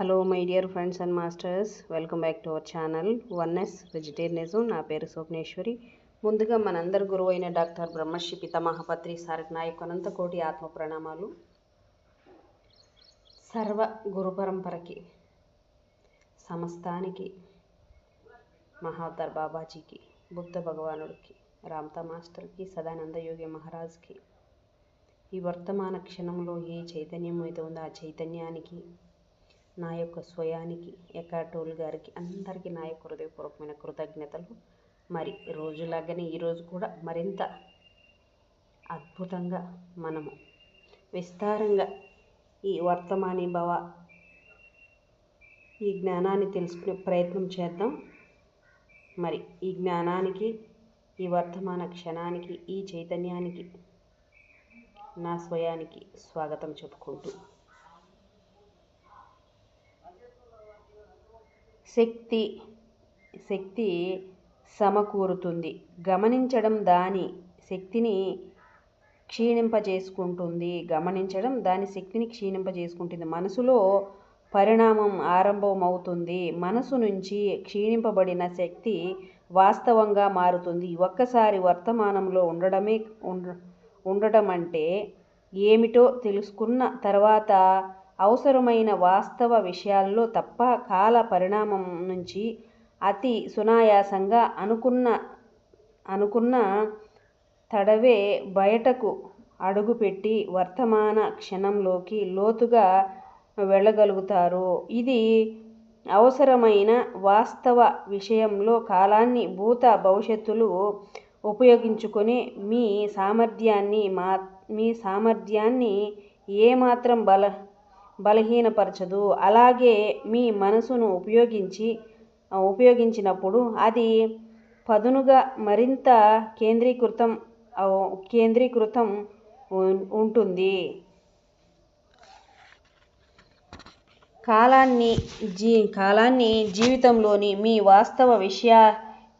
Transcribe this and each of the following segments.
Hello my dear friends and masters welcome back to our channel oneness vegetarianism నా పేరు స్వప్నేశ్వరి ముందుగా మనందరి గురువు అయిన డాక్టర్ బ్రహ్మశ్రీ పితమహాపత్రి సారథ్ నాయకు అనంతకోటి ఆత్మ ప్రణామాలు. సర్వ గురు పరంపరకి సమస్తానికి మహావతార్ బాబాజీకి బుద్ధ భగవానుడికి రామ్తా మాస్టర్కి సదానంద యోగి మహారాజ్కి ఈ వర్తమాన క్షణంలో ఏ చైతన్యం అయితే ఉందో ఆ చైతన్యానికి నా యొక్క స్వయానికి ఎకాటోల్ గారికి అందరికీ నా యొక్క హృదయపూర్వకమైన కృతజ్ఞతలు. మరి రోజులాగానే ఈరోజు కూడా మరింత అద్భుతంగా మనము విస్తారంగా ఈ వర్తమాని భవ ఈ జ్ఞానాన్ని తెలుసుకునే ప్రయత్నం చేద్దాం. మరి ఈ జ్ఞానానికి ఈ వర్తమాన క్షణానికి ఈ చైతన్యానికి నా స్వయానికి స్వాగతం చెప్పుకుంటూ శక్తి శక్తి సమకూరుతుంది. గమనించడం దాని శక్తిని క్షీణింపజేసుకుంటుంది. గమనించడం దాని శక్తిని క్షీణింపజేసుకుంటుంది. మనసులో పరిణామం ఆరంభమవుతుంది. మనసు నుంచి క్షీణింపబడిన శక్తి వాస్తవంగా మారుతుంది. ఒక్కసారి వర్తమానంలో ఉండడమే ఉండ ఉండటం అంటే ఏమిటో తెలుసుకున్న తర్వాత అవసరమైన వాస్తవ విషయాల్లో తప్ప కాల పరిణామం నుంచి అతి సునాయాసంగా అనుకున్న అనుకున్న తడవే బయటకు అడుగుపెట్టి వర్తమాన క్షణంలోకి లోతుగా వెళ్ళగలుగుతారు. ఇది అవసరమైన వాస్తవ విషయంలో కాలాన్ని భూత భవిష్యత్తులు ఉపయోగించుకొని మీ సామర్థ్యాన్ని మా మీ సామర్థ్యాన్ని ఏమాత్రం బల బలహీనపరచదు. అలాగే మీ మనసును ఉపయోగించి ఉపయోగించినప్పుడు అది పదునుగా మరింత కేంద్రీకృతం కేంద్రీకృతం ఉంటుంది. కాలాన్ని జీ కాలాన్ని జీవితంలోని మీ వాస్తవ విషయ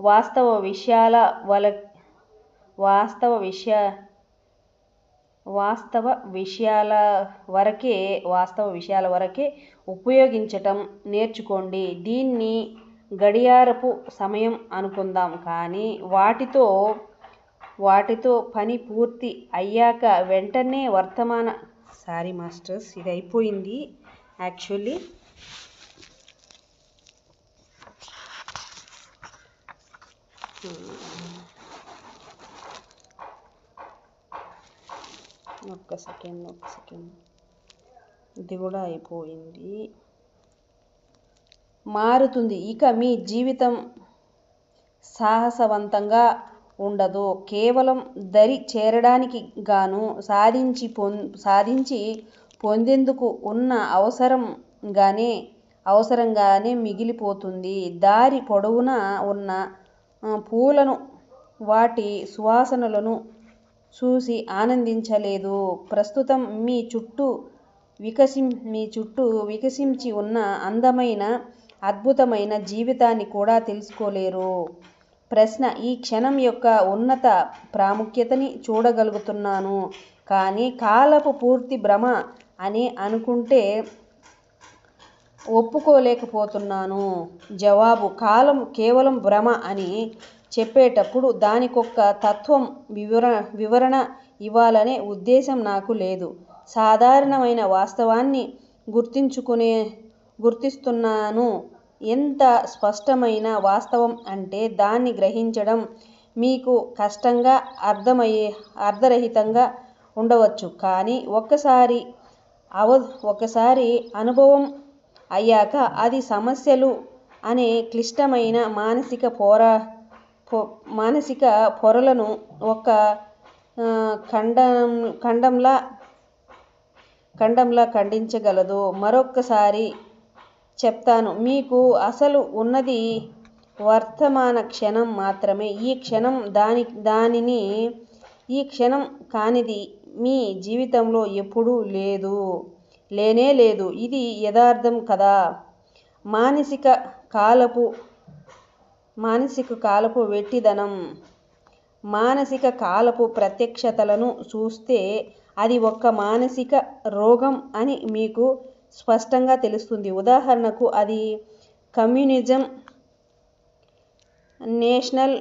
వాస్తవ విషయాల వల వాస్తవ విషయ వాస్తవ విషయాల వరకే వాస్తవ విషయాల వరకే ఉపయోగించటం నేర్చుకోండి. దీన్ని గడియారపు సమయం అనుకుందాం. కానీ వాటితో వాటితో పని పూర్తి అయ్యాక వెంటనే వర్తమాన సారీ మాస్టర్స్ ఇది అయిపోయింది యాక్చువల్లీ ఒక్క సెకండ్ ఒక్క సెకండ్. ఇది కూడా అయిపోయింది. మారుతుంది. ఇక మీ జీవితం సాహసవంతంగా ఉండదు. కేవలం దరి చేరడానికి గాను సాధించి పొం సాధించి పొందేందుకు ఉన్న అవసరంగానే అవసరంగానే మిగిలిపోతుంది. దారి పొడవునా ఉన్న పూలను వాటి సువాసనలను చూసి ఆనందించలేదు. ప్రస్తుతం మీ చుట్టూ వికసిం మీ చుట్టూ వికసించి ఉన్న అందమైన అద్భుతమైన జీవితాన్ని కూడా తెలుసుకోలేరు. ప్రశ్న ఈ క్షణం యొక్క ఉన్నత ప్రాముఖ్యతని చూడగలుగుతున్నాను. కానీ కాలపు పూర్తి భ్రమ అని అనుకుంటే ఒప్పుకోలేకపోతున్నాను. జవాబు కాలం కేవలం భ్రమ అని చెప్పేటప్పుడు దానికొక్క తత్వం వివర వివరణ ఇవ్వాలనే ఉద్దేశం నాకు లేదు. సాధారణమైన వాస్తవాన్ని గుర్తించుకునే గుర్తిస్తున్నాను. ఎంత స్పష్టమైన వాస్తవం అంటే దాన్ని గ్రహించడం మీకు కష్టంగా అర్థమయ్యే అర్ధరహితంగా ఉండవచ్చు. కానీ ఒక్కసారి అవ ఒకసారి అనుభవం అయ్యాక అది సమస్యలు అనే క్లిష్టమైన మానసిక పోరా మానసిక పొరలను ఒక ఖండం ఖండంలా ఖండంలా ఖండించగలదు. మరొక్కసారి చెప్తాను. మీకు అసలు ఉన్నది వర్తమాన క్షణం మాత్రమే. ఈ క్షణం దాని దానిని ఈ క్షణం కానిది మీ జీవితంలో ఎప్పుడూ లేదు. లేనే లేదు. ఇది యథార్థం కదా? మానసిక కాలపు మానసిక కాలపు వెట్టిదనం. మానసిక కాలపు ప్రత్యక్షతలను చూస్తే అది ఒక్క మానసిక రోగం అని మీకు స్పష్టంగా తెలుస్తుంది. ఉదాహరణకు అది కమ్యూనిజం నేషనల్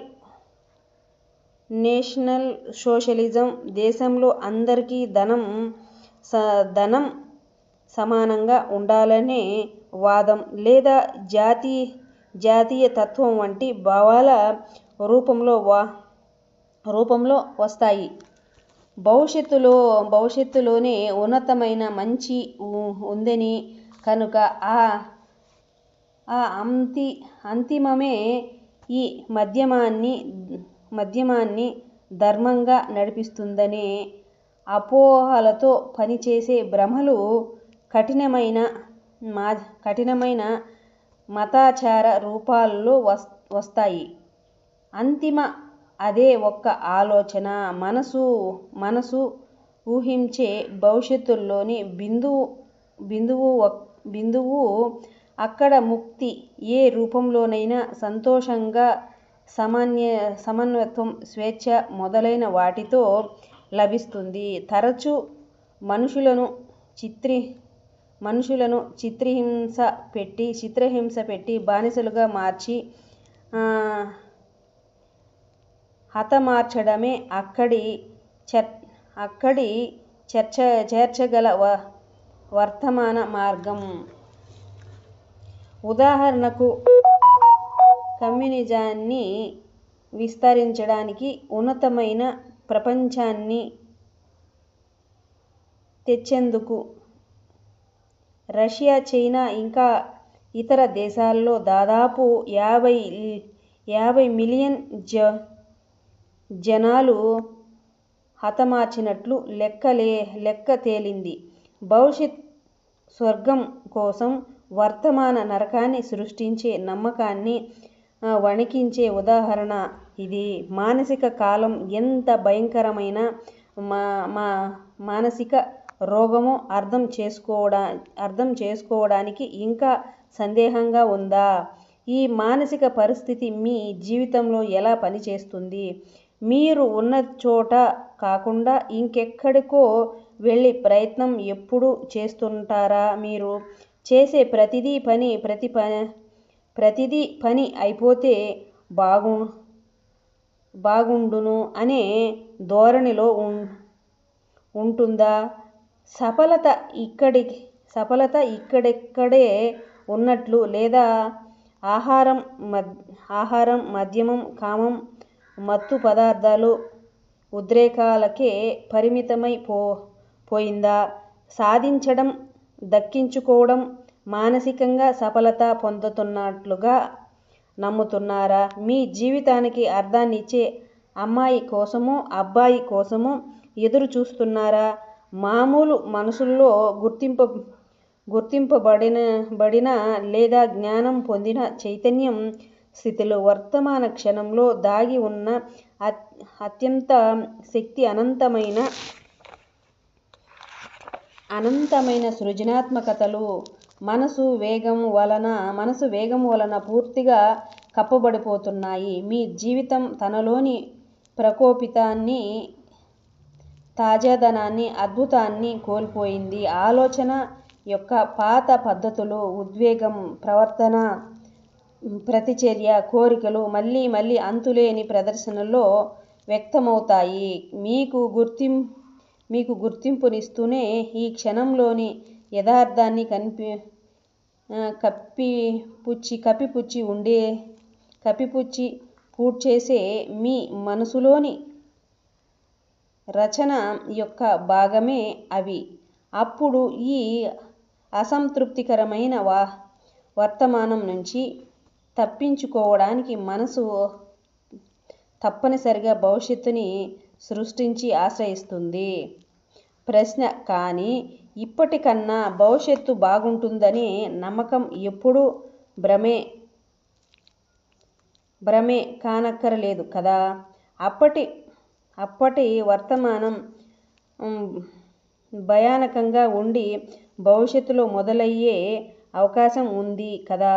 నేషనల్ సోషలిజం దేశంలో అందరికీ ధనం స ధనం సమానంగా ఉండాలనే వాదం లేదా జాతి జాతీయ తత్వం వంటి భావాల రూపంలో వా రూపంలో వస్తాయి. భవిష్యత్తులో భవిష్యత్తులోనే ఉన్నతమైన మంచి ఉందని కనుక ఆ ఆ అంతి అంతిమమే ఈ మధ్యమాన్ని మధ్యమాన్ని ధర్మంగా నడిపిస్తుందనే అపోహలతో పనిచేసే భ్రమలు కఠినమైన మా కఠినమైన మతాచార రూపాల్లో వస్ వస్తాయి. అంతిమ అదే ఒక్క ఆలోచన. మనసు మనసు ఊహించే భవిష్యత్తులోని బిందువు బిందువు బిందువు అక్కడ ముక్తి ఏ రూపంలోనైనా సంతోషంగా సమన్య సమన్వత్వం స్వేచ్ఛ మొదలైన వాటితో లభిస్తుంది. తరచు మనుషులను చిత్రి మనుషులను చిత్రహింస పెట్టి చిత్రహింస పెట్టి బానిసలుగా మార్చి హతమార్చడమే అక్కడి చర్ అక్కడి చర్చ చేర్చగల వ వర్తమాన మార్గం. ఉదాహరణకు కమ్యూనిజాన్ని విస్తరించడానికి ఉన్నతమైన ప్రపంచాన్ని తెచ్చేందుకు రష్యా చైనా ఇంకా ఇతర దేశాల్లో దాదాపు యాభై యాభై మిలియన్ జ జనాలు హతమార్చినట్లు లెక్కలే లెక్క తేలింది. భవిష్యత్ స్వర్గం కోసం వర్తమాన నరకాన్ని సృష్టించే నమ్మకాన్ని వణికించే ఉదాహరణ ఇది. మానసిక కాలం ఎంత భయంకరమైన మా మా మానసిక రోగము అర్థం చేసుకోవడా అర్థం చేసుకోవడానికి ఇంకా సందేహంగా ఉందా? ఈ మానసిక పరిస్థితి మీ జీవితంలో ఎలా పనిచేస్తుంది? మీరు ఉన్న చోట కాకుండా ఇంకెక్కడికో వెళ్ళి ప్రయత్నం ఎప్పుడు చేస్తుంటారా మీరు? చేసే ప్రతిదీ పని ప్రతి ప ప్రతిదీ పని అయిపోతే బాగు బాగుండును అనే ధోరణిలో ఉంటుందా? సఫలత ఇక్కడి సఫలత ఇక్కడెక్కడే ఉన్నట్లు లేదా ఆహారం మద్ ఆహారం మద్యమం కామం మత్తు పదార్థాలు ఉద్రేకాలకే పరిమితమై పో పోయిందా? సాధించడం దక్కించుకోవడం మానసికంగా సఫలత పొందుతున్నట్లుగా నమ్ముతున్నారా? మీ జీవితానికి అర్థాన్నిచ్చే అమ్మాయి కోసమో అబ్బాయి కోసమో ఎదురు చూస్తున్నారా మామూలు మనసుల్లో గుర్తింప గుర్తింపబడిన బడిన లేదా జ్ఞానం పొందిన చైతన్యం స్థితిలో వర్తమాన క్షణంలో దాగి ఉన్న అత్యంత శక్తి అనంతమైన అనంతమైన సృజనాత్మకతలు మనసు వేగం వలన మనసు వేగం వలన పూర్తిగా కప్పబడిపోతున్నాయి. మీ జీవితం తనలోని ప్రకోపితాన్ని తాజాదనాన్ని అద్భుతాన్ని కోల్పోయింది. ఆలోచన యొక్క పాత పద్ధతులు ఉద్వేగం ప్రవర్తన ప్రతిచర్య కోరికలు మళ్ళీ మళ్ళీ అంతులేని ప్రదర్శనలో వ్యక్తమవుతాయి. మీకు గుర్తిం మీకు గుర్తింపునిస్తూనే ఈ క్షణంలోని యథార్థాన్ని కనిపి కప్పిపుచ్చి కప్పిపుచ్చి ఉండే కప్పిపుచ్చి పూడ్చేసే మీ మనసులోని రచన యొక్క భాగమే అవి. అప్పుడు ఈ అసంతృప్తికరమైన వా వర్తమానం నుంచి తప్పించుకోవడానికి మనసు తప్పనిసరిగా భవిష్యత్తుని సృష్టించి ఆశ్రయిస్తుంది. ప్రశ్న కానీ ఇప్పటికన్నా భవిష్యత్తు బాగుంటుందనే నమ్మకం ఎప్పుడూ భ్రమే భ్రమే కానక్కరలేదు కదా? అప్పటి అప్పటి వర్తమానం భయానకంగా ఉండి భవిష్యత్తులో మొదలయ్యే అవకాశం ఉంది కదా?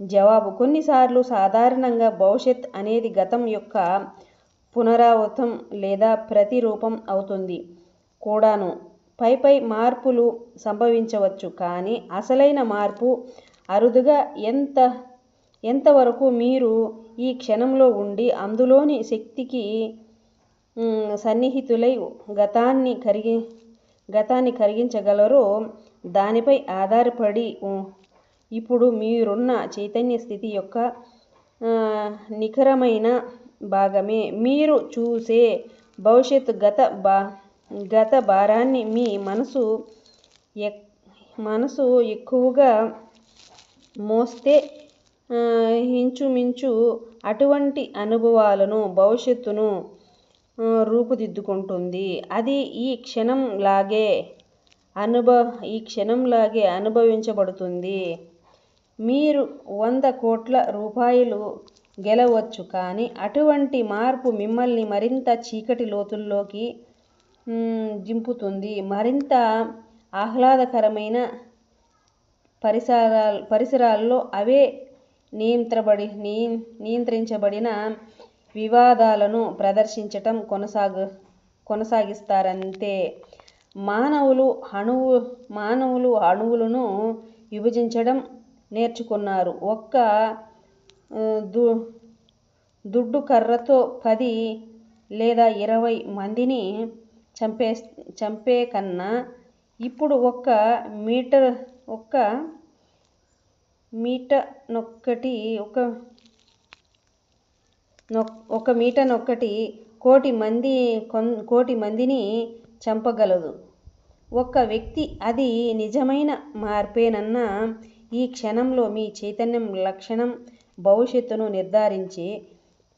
జవాబు. కొన్నిసార్లు సాధారణంగా భవిష్యత్ అనేది గతం యొక్క పునరావృతం లేదా ప్రతిరూపం అవుతుంది కూడాను. పైపై మార్పులు సంభవించవచ్చు కానీ అసలైన మార్పు అరుదుగా ఎంత ఎంతవరకు మీరు ఈ క్షణంలో ఉండి అందులోని శక్తికి సన్నిహితులై గతాన్ని కరిగి గతాన్ని కరిగించగలరో దానిపై ఆధారపడి ఇప్పుడు మీరున్న చైతన్య స్థితి యొక్క నిఖరమైన భాగమే. మీరు చూసే భవిష్యత్తు గత బా గత భారాన్ని మీ మనసు ఎక్ మనసు ఎక్కువగా మోస్తే ఇంచుమించు అటువంటి అనుభవాలను భవిష్యత్తును రూపుదిద్దుకుంటుంది. అది ఈ క్షణంలాగే అనుభవ ఈ క్షణంలాగే అనుభవించబడుతుంది. మీరు వంద కోట్ల రూపాయలు గెలవచ్చు కానీ అటువంటి మార్పు మిమ్మల్ని మరింత చీకటి లోతుల్లోకి దింపుతుంది. మరింత ఆహ్లాదకరమైన పరిసరాల పరిసరాల్లో అవే నియంత్రబడి నియంత్రించబడిన వివాదాలను ప్రదర్శించటం కొనసాగు కొనసాగిస్తారంతే మానవులు అణువు మానవులు అణువులను విభజించడం నేర్చుకున్నారు. ఒక్క దు దుడ్డు కర్రతో పది లేదా ఇరవై మందిని చంపే చంపే కన్నా ఇప్పుడు ఒక్క మీటర్ ఒక్క మీటనొక్కటి ఒక ఒక మీటనొక్కటి కోటి మంది కోటి మందిని చంపగలదు. ఒక్క వ్యక్తి అది నిజమైన మార్పేనన్న ఈ క్షణంలో మీ చైతన్యం లక్షణం భవిష్యత్తును నిర్ధారించి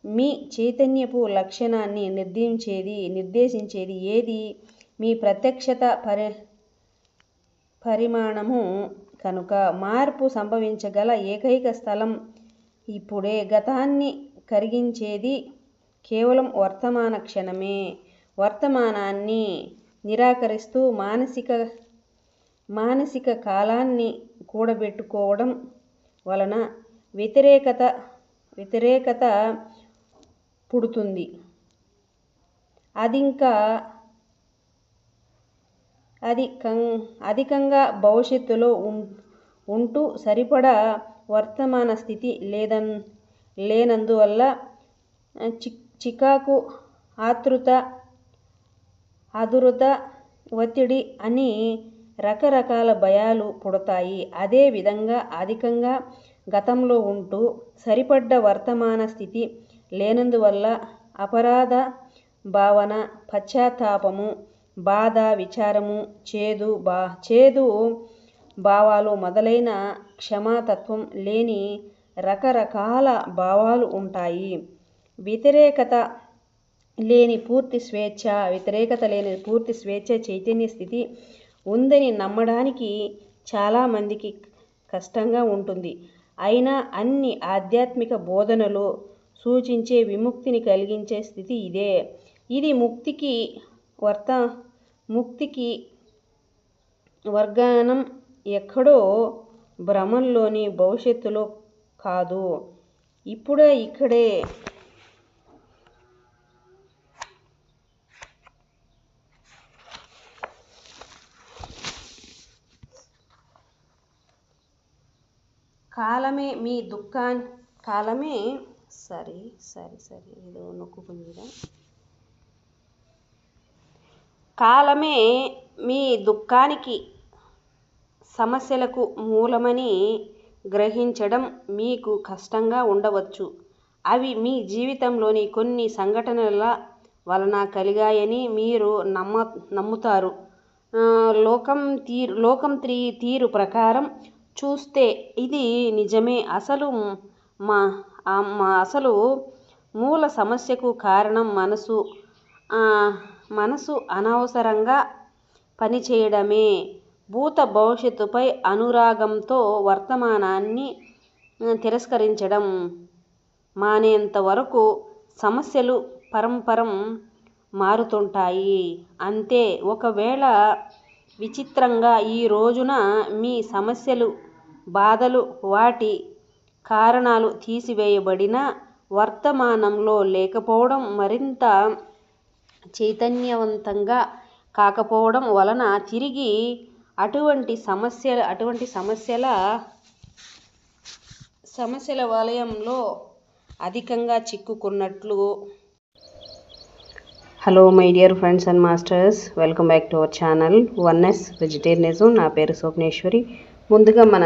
మీ చైతన్యపు లక్షణాన్ని నిర్దించేది నిర్దేశించేది ఏది? మీ ప్రత్యక్షత పరి పరిమాణము కనుక మార్పు సంభవించగల ఏకైక స్థలం ఇప్పుడే గతాన్ని కరిగించేది కేవలం వర్తమాన క్షణమే. వర్తమానాన్ని నిరాకరిస్తూ మానసిక మానసిక కాలాన్ని కూడబెట్టుకోవడం వలన వ్యతిరేకత వ్యతిరేకత పుడుతుంది. అదింకా అధికం అధికంగా భవిష్యత్తులో ఉంటూ సరిపడా వర్తమాన స్థితి లేదన్ లేనందువల్ల చికాకు ఆతృత ఆదురత ఒత్తిడి అని రకరకాల భయాలు పుడతాయి. అదే విధంగా అధికంగా గతంలో ఉంటూ సరిపడ్డ వర్తమాన స్థితి లేనందువల్ల అపరాధ భావన పశ్చాత్తాపము బాధ విచారము చేదు బా చేదు భావాలు మొదలైన క్షమాతత్వం లేని రకరకాల భావాలు ఉంటాయి. వ్యతిరేకత లేని పూర్తి స్వేచ్ఛ వ్యతిరేకత లేని పూర్తి స్వేచ్ఛ చైతన్య స్థితి ఉందని నమ్మడానికి చాలామందికి కష్టంగా ఉంటుంది. అయినా అన్ని ఆధ్యాత్మిక బోధనలు సూచించే విముక్తిని కలిగించే స్థితి ఇదే. ఇది ముక్తికి వర్త ముక్తికి వర్గానం ఎక్కడో భ్రమంలోని భవిష్యత్తులో కాదు. ఇప్పుడే ఇక్కడే. కాలమే మీ దుఃఖాన్ని కాలమే సరే సరే సరే ఏదో నొక్కుకుందిరా. కాలమే మీ దుఃఖానికి సమస్యలకు మూలమని గ్రహించడం మీకు కష్టంగా ఉండవచ్చు. అవి మీ జీవితంలోని కొన్ని సంఘటనల వలన కలిగాయని మీరు నమ్మ నమ్ముతారు. లోకం తీరు లోకం త్రీ తీరు ప్రకారం చూస్తే ఇది నిజమే. అసలు మా అసలు మూల సమస్యకు కారణం మనసు. మనసు అనవసరంగా పనిచేయడమే. భూత భవిష్యత్తుపై అనురాగంతో వర్తమానాన్ని తిరస్కరించడం మానేంత వరకు సమస్యలు పరంపరం మారుతుంటాయి. అంతే ఒకవేళ విచిత్రంగా ఈ రోజున మీ సమస్యలు బాధలు వాటి కారణాలు తీసివేయబడినా వర్తమానంలో లేకపోవడం మరింత చైతన్యవంతంగా కాకపోవడం వలన తిరిగి అటువంటి సమస్యల అటువంటి సమస్యల సమస్యల వలయంలో అధికంగా చిక్కుకున్నట్లు. Hello my dear friends and masters welcome back to our channel oneness vegetarianism నా పేరు స్వప్నేశ్వరి ముందుగా మన